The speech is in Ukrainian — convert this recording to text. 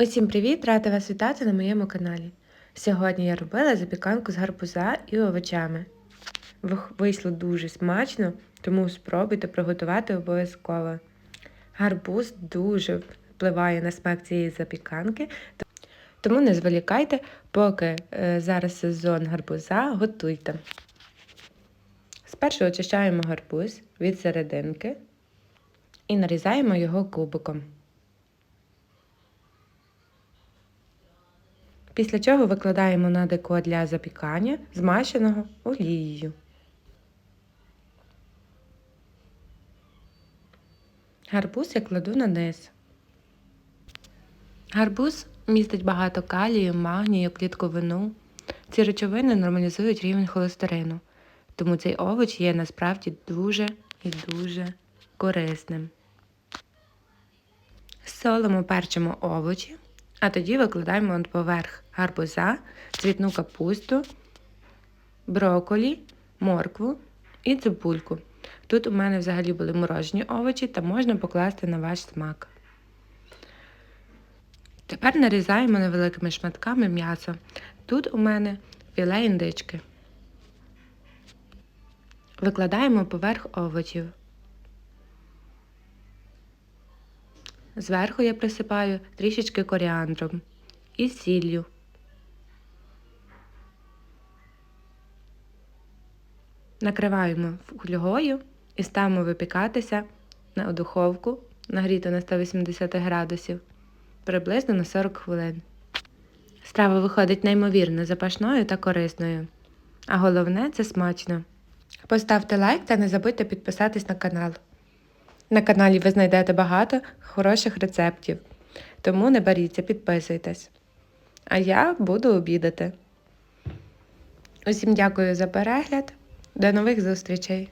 Усім привіт! Рада вас вітати на моєму каналі. Сьогодні я робила запіканку з гарбуза і овочами. Вийшло дуже смачно, тому спробуйте приготувати обов'язково. Гарбуз дуже впливає на смак цієї запіканки, тому не зволікайте, поки е, зараз сезон гарбуза, готуйте. Спершу очищаємо гарбуз від серединки і нарізаємо його кубиком. Після чого викладаємо на деко для запікання, змащеного олією. Гарбуз я кладу на низ. Гарбуз містить багато калію, магнію, клітковину. Ці речовини нормалізують рівень холестерину, тому цей овоч є насправді дуже і дуже корисним. Солимо перчимо овочі, а тоді викладаємо поверх гарбуза, цвітну капусту, броколі, моркву і цибульку. Тут у мене взагалі були морожені овочі та можна покласти на ваш смак. Тепер нарізаємо невеликими шматками м'ясо. Тут у мене філе індички. Викладаємо поверх овочів. Зверху я присипаю трішечки коріандром і сіллю. Накриваємо фольгою і ставимо випікатися на духовку, нагріту на 180 градусів, приблизно на 40 хвилин. Страва виходить неймовірно запашною та корисною. А головне це смачно. Поставте лайк та не забудьте підписатись на канал. На каналі ви знайдете багато хороших рецептів, тому не боріться, підписуйтесь. А я буду обідати. Усім дякую за перегляд. До нових зустрічей!